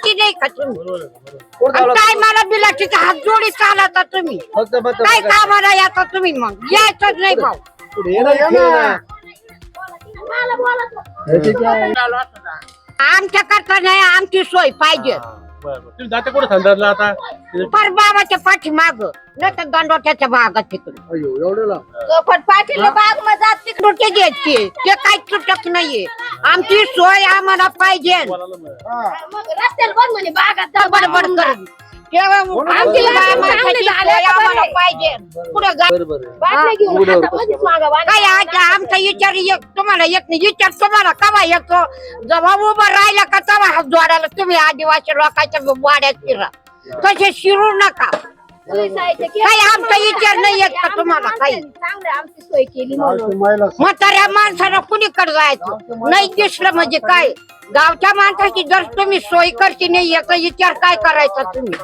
करते नाही का तुम्ही. आणि काय मला बिलाटीचा हात जोडी चालता तुम्ही? फक्त फक्त काय कामाला येता तुम्ही मग? यायचंच नाही भाऊ. पुढे ये ना, ये ना. हे ठीक आहे. आमच्या करता नाही आमची सोय पाहिजे. बरं, बरं. तुम्ही जाते कुठे आता पर बाबाच्या पाठी माग नाही तर दंडोट्याच्या भागात तिकडे अयो एवढं लांब. पण पाठीला बाग मजा तिकडे ते घ्यायचे ते काही तुटक नाहीये आमची सोय आम्हाला पाहिजे मिळालं. हा. रस्त्याला बघ म्हणे बागात बडबड कर तेव्हा आमची बाया माणसाची सोय आम्हाला पाहिजे. पुढे जा बरं बरं. आहे. बाटल्या घेऊन उघड्यावर हातामध्येच मागा बांधा. काय आमचा विचार एक तुम्हाला नाही विचार तुम्हाला कवा येतो? जेव्हा उभं राहिला का तेव्हा हात जोडायला तुम्ही आदिवासी लोकांच्या वाड्यात फिरा. तसे शिरू नका. काही आमचा विचार नाही येत का तुम्हाला काही. चांगलं आमची सोय केली म्हणून. म्हाताऱ्या माणसाला कुणीकडे जायचं? नाही दिसलं म्हणजे काय? गावच्या माणसाची जर तुम्ही सोय करते नाही याचा विचार काय करायचा तुम्ही?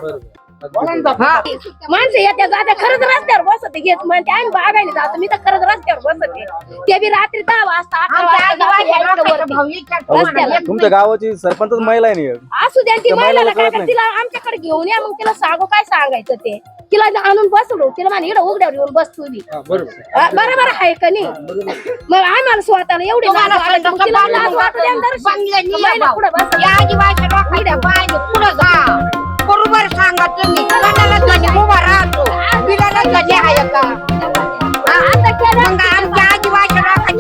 माणसं येत्या जात्या खरंच रस्त्यावर बसते घेत म्हणते आम्ही बागायला जातो मी तर खरंच रस्त्यावर बसते. ते बी रात्री दहा वाजता अकरा तुमच्या गावाची सरपंच महिला आहे नाही असू द्या ती नाही. तिला आमच्याकडे घेऊन या मग तिला सांगू काय सांगायचं ते. तिला आणून बसवलो तिला म्हणे इकडे उघड्यावर येऊन बस तुम्ही हा, बरोबर. आहे का नाही? मग आम्हाला स्वतःला एवढी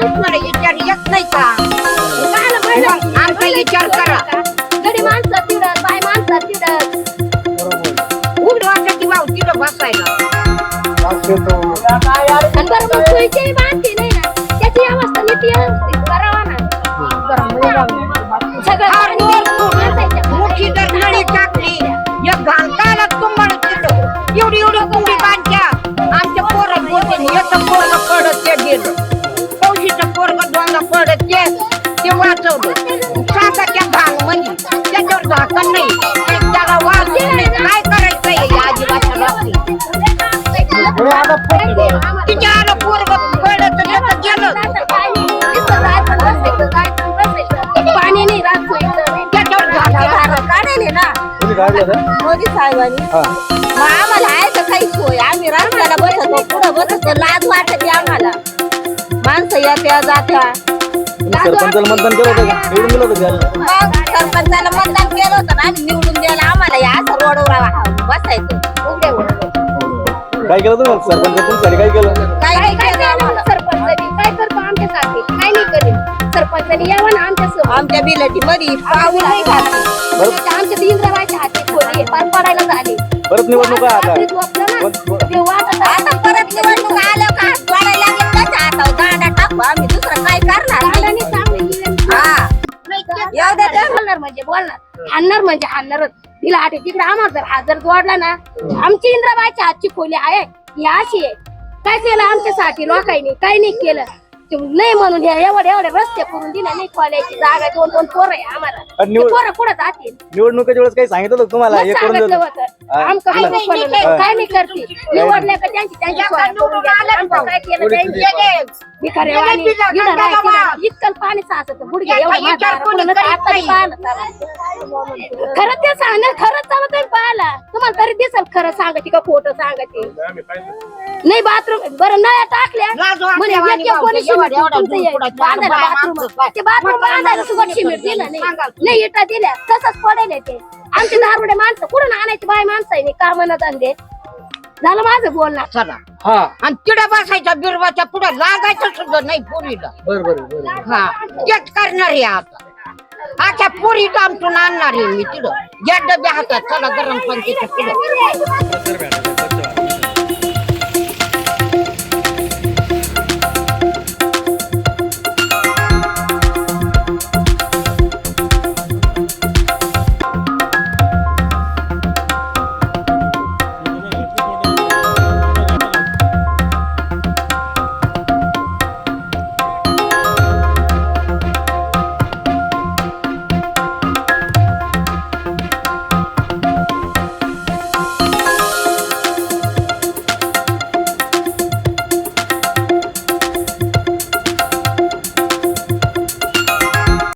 तुम्हाला विचार येत नाही का? मग आमचा विचार करा. गडी माणसं तिडत बाय माणसं तिडत उघड वाटायची भाऊ तिथं बसायला. आणि बरं मग सोयीची बांधते दोनदा पडत ते वाचवलं. त्या घाण म्हणजे त्याच्यावर झाकण नाही. त्याला वाच नाही काय करायचं या आदिवासी लोकांनी? तिच्या आलं पोरग पडत तर याचं गेलं. पाणी नाही. त्याच्यावर झाकण ना. मोदी साहेबांनी. मग आम्हाला आहे का काही सोय. आम्ही रस्त्याला बसतो पुढं बसतो लाज वाटते माणसं येत्या जात्या सरपंचाला मतदान केलं होतं का? निवडून दिलं होतं त्याला मग सरपंचाला मतदान केलं होतं ना आम्ही निवडून द्यायला आम्हाला या असं रोडवर बसायचं. काय केलं तुम्ही? सरपंच तुमच्यासाठी काय केलं? काय काय काय केलं सरपंचानी काय करतो आमच्यासाठी काय नाही करेल सरपंचानी यावं ना आमच्या आमच्या बिलटी मध्ये पाऊल नाही बरं. आमच्या इंद्राबाईच्या हाती खोली पार पडायला झाली. परत निवडणुका आता. ना, बोलणार म्हणजे बोलणार हाणणार म्हणजे हाणणारच. तिला आठे तिकडे आम्हाला जर हात जोडला ना आमची इंद्राबाईच्या हातची खोली आहे. ही अशी आहे. काय केलं आमच्यासाठी? लोकांनी काय नाही केलं. नाही म्हणून एवढे एवढे रस्ते करून दिले नाही जागा दोन दोन पोरं आहे आम्हाला. आणि निवड- ते पोरं कुठं जातील? निवडणुकीच्या वेळेस काही सांगितलं होतं तुम्हाला? हे मग करून सांगितलं देतो. होतं. हा, आमचं नाही केलं. काय नाही करते. निवडल्या का त्यांची त्यांची सोय करून घ्यायची. आमचं काय केलं त्यांनी भिकाऱ्यावाणी, इकडं राह, तिकडं राह. इतकं पाणी साचत एवढं आता. पाहिलं. खरं ते सांग खरंच चालत पाहिला तुम्हाला तरी दिसल खरं सांगते का खोटं पाहिलं. नाही बाथरूम बरं नळ्या टाकल्या. लाज वाटते म्हणे वाणी एक- एक कोणी भाऊजी, सिमेंट एवढं- एवढं तुमचं हे दुधपुडाचं बांधायला बाया बाथरूम. माणसं काय? ते बाथरूम म्हाताऱ्या बांधायला सुद्धा माणसं सिमेंट दिलं सांगा नाही. नाही इटा दिल्या. तसंच पडेल आहे ते. आमचे दारुडे माणसं कुठून आणायची बाय माणसं आहे? कामाना धंदे झालं माझं बोलणं. चला. हा. आणि तिडे बसायच्या बिरवाच्या पुढे लागायचं सुद्धा नाही पुरीला. बरं बरं बरं हा. तेच करणार आहे आता. आख्या पुरी आमटून आणणार आहे मी तिथं. या डब्या हातात. चला गरम पंचायत पुढे